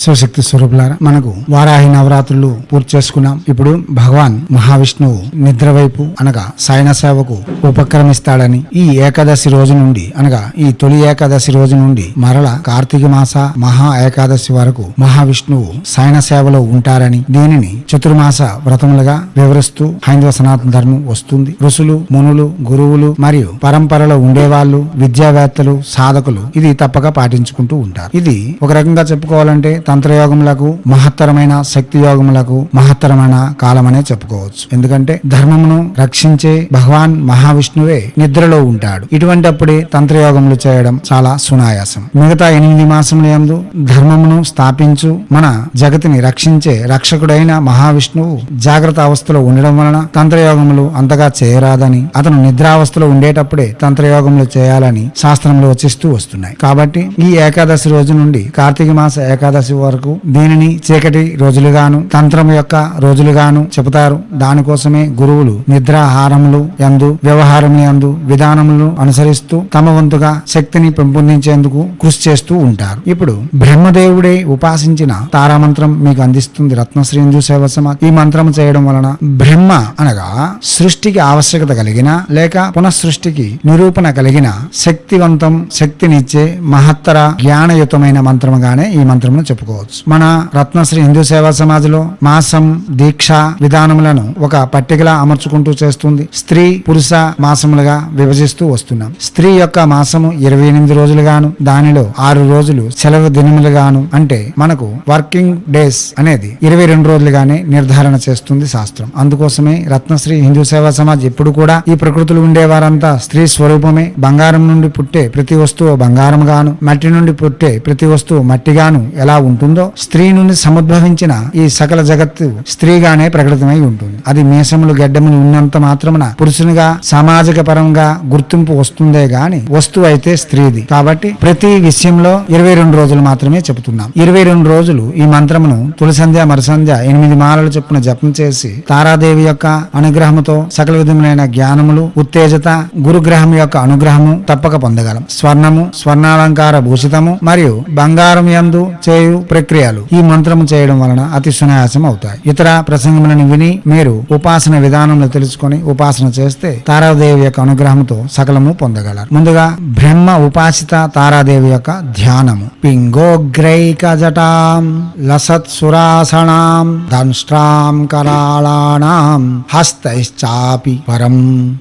శివశక్తి స్వరూపులారా మనకు వారాహి నవరాత్రులు పూర్తి చేసుకున్నాం. ఇప్పుడు భగవాన్ మహావిష్ణువు నిద్ర వైపు అనగా సాయన సేవకు ఉపక్రమిస్తాడని ఈ ఏకాదశి రోజు నుండి అనగా ఈ తొలి ఏకాదశి రోజు నుండి మరల కార్తీక మాస మహా ఏకాదశి వరకు మహావిష్ణువు సాయన సేవలో ఉంటారని దీనిని చతుర్మాస వ్రతములుగా వివరిస్తూ హైందవ సనాతన ధర్మం వస్తుంది. ఋషులు మునులు గురువులు మరియు పరంపరలో ఉండేవాళ్ళు విద్యావేత్తలు సాధకులు ఇది తప్పక పాటించుకుంటూ ఉంటారు. ఇది ఒక రకంగా చెప్పుకోవాలంటే తంత్రయోగములకు మహత్తరమైన శక్తి యోగములకు మహత్తరమైన కాలమనే చెప్పుకోవచ్చు. ఎందుకంటే ధర్మమును రక్షించే భగవాన్ మహావిష్ణువే నిద్రలో ఉంటాడు. ఇటువంటి అప్పుడే తంత్రయోగములు చేయడం చాలా సునాయాసం. మిగతా ఎనిమిది మాసముల యందు ధర్మమును స్థాపించు మన జగతిని రక్షించే రక్షకుడైన మహావిష్ణువు జాగ్రత్త అవస్థలో ఉండడం వలన తంత్రయోగములు అంతగా చేయరాదని అతను నిద్రావస్థలో ఉండేటప్పుడే తంత్రయోగములు చేయాలని శాస్త్రములు వచ్చిస్తూ వస్తున్నాయి. కాబట్టి ఈ ఏకాదశి రోజు నుండి కార్తీక మాస ఏకాదశి వరకు దీనిని చీకటి రోజులుగాను తంత్రం యొక్క రోజులుగాను చెబుతారు. దానికోసమే గురువులు నిద్రాహారములు యందు వ్యవహారములు యందు విధానములను అనుసరిస్తూ తమ వంతుగా శక్తిని పెంపొందించేందుకు కృషి చేస్తూ ఉంటారు. ఇప్పుడు బ్రహ్మదేవుడే ఉపాసించిన తారామంత్రం మీకు అందిస్తుంది. రత్నశ్రీ హిందూ సేవ సమాజ్ ఈ మంత్రం చేయడం వలన బ్రహ్మ అనగా సృష్టికి ఆవశ్యకత కలిగిన లేక పునఃసృష్టికి నిరూపణ కలిగిన శక్తివంతం శక్తినిచ్చే మహత్తర జ్ఞానయుతమైన మంత్రముగానే ఈ మంత్రమును చెప్పుకోవచ్చు మన రత్నశ్రీ హిందూ సేవా సమాజ్లో మాసం దీక్ష విధానములను ఒక పట్టికలా అమర్చుకుంటూ చేస్తుంది. స్త్రీ పురుష మాసములుగా విభజిస్తూ వస్తున్నాం. స్త్రీ యొక్క మాసము ఇరవై ఎనిమిది రోజులుగాను దానిలో ఆరు రోజులు సెలవు దినములుగాను అంటే మనకు వర్కింగ్ డేస్ అనేది ఇరవై రెండు రోజులుగానే నిర్ధారణ చేస్తుంది శాస్త్రం. అందుకోసమే రత్నశ్రీ హిందూ సేవా సమాజ్ ఎప్పుడు కూడా ఈ ప్రకృతిలో ఉండే వారంతా స్త్రీ స్వరూపమే. బంగారం నుండి పుట్టే ప్రతి వస్తువు బంగారం గాను మట్టి నుండి పుట్టే ప్రతి వస్తువు మట్టిగాను ఎలా ఉంటుందో స్త్రీ నుండి సముద్భవించిన ఈ సకల జగత్తు స్త్రీగానే ప్రకటితమై ఉంటుంది. అది మీసములు గడ్డములు ఉన్నంత మాత్రమున పురుషునిగా సామాజిక పరంగా గుర్తింపు వస్తుందే గాని వస్తువు అయితే స్త్రీది. కాబట్టి ప్రతి విషయంలో ఇరవై రెండు రోజులు మాత్రమే చెబుతున్నాం. ఇరవై రెండు రోజులు ఈ మంత్రమును తులసంధ్య మరుసంధ్య ఎనిమిది మాలలు చొప్పున జపం చేసి తారాదేవి యొక్క అనుగ్రహముతో సకల విధములైన జ్ఞానములు ఉత్తేజత గురుగ్రహం యొక్క అనుగ్రహము తప్పక పొందగలం. స్వర్ణము స్వర్ణాలంకార భూషితము మరియు బంగారం యందు చేయు ప్రక్రియలు ఈ మంత్రము చేయడం వలన అతి సునాయాసం అవుతాయి. ఇతర ప్రసంగములను విని మీరు ఉపాసన విధానంలో తెలుసుకొని ఉపాసన చేస్తే తారాదేవి యొక్క అనుగ్రహంతో సకలము పొందగలరు. ముందుగా బ్రహ్మ ఉపాసిత తారాదేవి యొక్క ధ్యానము. పింగోగ్రైక జటాం లసత్ సురాసనాం దంష్ట్రాం కరాళాణాం హస్తైశ్చాపి పరం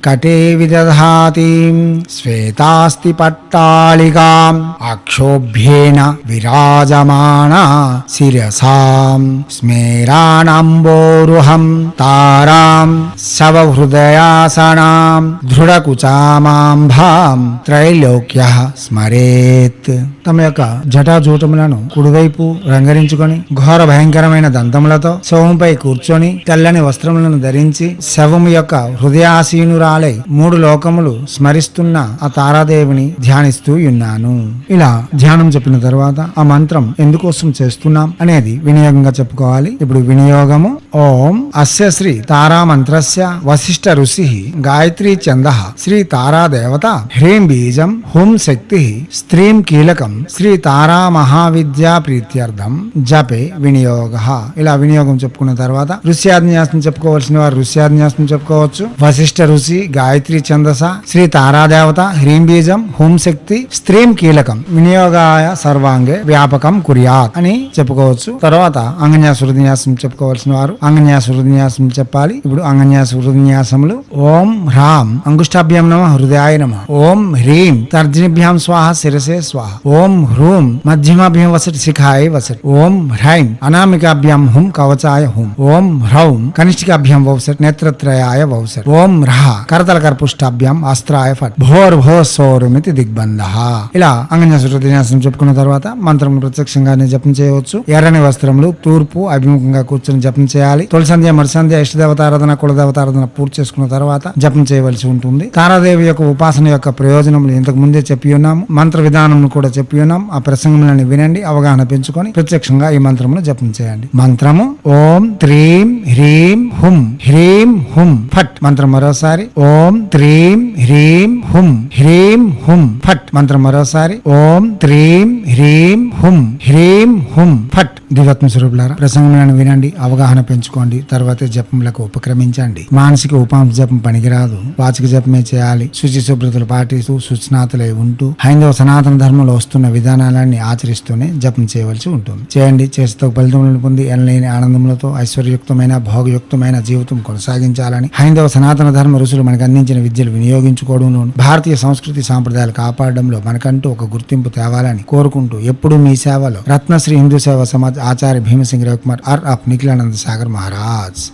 కటే విదధాతి శ్వేతాస్తి పట్టాళికాం అక్షోభ్యేన విరాజమాన శిరసాం స్మేరాణంబోరుహం తారాం శవహృదయాసనాం దృఢకుచామాంభాం త్రైలోక్య స్మరేత్. తమ యొక్క జటాజూటములను కుడివైపు రంగరించుకొని ఘోర భయంకరమైన దంతములతో శవంపై కూర్చొని తెల్లని వస్త్రములను ధరించి శవము యొక్క హృదయాసీనురాలై మూడు లోకములు స్మరిస్తున్న ఆ తారాదేవిని ధ్యానిస్తూ ఉన్నాను. ఇలా ధ్యానం చెప్పిన తర్వాత ఆ మంత్రం కోసం చేస్తున్నాం అనేది వినియోగంగా చెప్పుకోవాలి. ఇప్పుడు వినియోగము ఓం అస్య శ్రీ తారామంత్రస్య వశిష్ఠ ఋషి గాయత్రీ చంద శ్రీ తారాదేవత హ్రీం బీజం హుం శక్తి స్త్రీం కీలకం శ్రీ తారా మహావిద్యా ప్రీత్యర్థం జపే వినియోగ. ఇలా వినియోగం చెప్పుకున్న తర్వాత ఋష్యాజ్ఞాసం చెప్పుకోవాల్సిన వారు ఋష్యాజ్ఞాసం చెప్పుకోవచ్చు. వశిష్ఠ ఋషి గాయత్రి ఛందస శ్రీ తారాదేవత హ్రీం బీజం హోం శక్తి స్త్రీం కీలకం వినియోగాయ సర్వాంగే వ్యాపకం కుర్యాత్ అని చెప్పుకోవచ్చు. తర్వాత అంగన్యాస హృదన్యాసం చెప్పుకోవాల్సిన వారు అంగన్యాస హృదన్యాసం చెప్పాలి. ఇప్పుడు అంగన్యాస హృదన్యాసములు ఓం హ్రాం అంగుష్టాభ్యాం నమ హృదయాయ నమ. ఓం హ్రీం తర్జనిభ్యాం స్వాహ శిరసే స్వాహ. ఓం హ్రూం మధ్యమాభ్యం వసటి శిఖాయ వసటి ఓం హ్రైం అనామికాభ్యాం హుం కవచాయ హుం. ఓం హ్రౌం కనిష్ఠికాభ్యాం వౌసట్ నేత్రత్రయాయ వౌసట్ ఓం రహ కరతల కర్పుష్టాభ్యాం అస్త్రాయ ఫట్. భోర్ భో సోరుమితి దిగ్బంధ. ఇలా అంగన్యాస హృదయాసం చెప్పుకున్న తర్వాత మంత్రం ప్రత్యక్షంగానే జపం చేయవచ్చు. ఎర్రని వస్త్రములు తూర్పు అభిముఖంగా కూర్చొని జపం చేయాలి. తొలి సంధ్య మరి సంధ్య ఇష్టదేవతారాధన కులదేవతారాధన పూర్తి చేసుకున్న తర్వాత జపం చేయవలసి ఉంటుంది. తారాదేవి యొక్క ఉపాసన యొక్క ప్రయోజనములు ఇంతకు ముందే చెప్పి ఉన్నాము. మంత్ర విధానం కూడా చెప్పి ఉన్నాం ఆ ప్రసంగములను వినండి అవగాహన పెంచుకొని ప్రత్యక్షంగా ఈ మంత్రమును జపం చేయండి. మంత్రము ఓం త్రీం హ్రీం హుం హ్రీం హుం ఫట్ మంత్రం మరోసారి. ఓం త్రీం హ్రీం హుం హ్రీం హుం ఫట్ మంత్రం మరోసారి. ఓం త్రీం హ్రీం హుం హ్రీం హుం ఫట్ దివత్మ స్వరూపులారా ప్రసంగములను వినండి అవగాహన పెంచుకోండి తర్వాత జపములకు ఉపక్రమించండి. మానసిక ఉపాంశ జపం పనికిరాదు వాచిక జపమే చేయాలి శుచి శుభ్రతలు పాటిస్తూ సుస్నాతులై ఉంటూ హైందవ సనాతన ధర్మంలో వస్తున్న విధానాలన్నీ ఆచరిస్తూనే జపం చేయవలసి ఉంటుంది. చేయండి చేస్తూ ఫలితములను పొంది ఎనలేని ఆనందములతో ఐశ్వర్యుక్తమైన భోగయుక్తమైన జీవితం కొనసాగించాలని హైందవ సనాతన ధర్మ ఋషులు మనకు అందించిన విద్యలు వినియోగించుకోవడంలో భారతీయ సంస్కృతి సాంప్రదాయాలు కాపాడడంలో మనకంటూ ఒక గుర్తింపు తేవాలని కోరుకుంటూ ఎప్పుడూ మీ సేవలో రత్నశ్రీ హిందూ సేవ సమాజం महाराज आचार्य भीम सिंह रविकुमार और अपनिकलानंद सागर महाराज।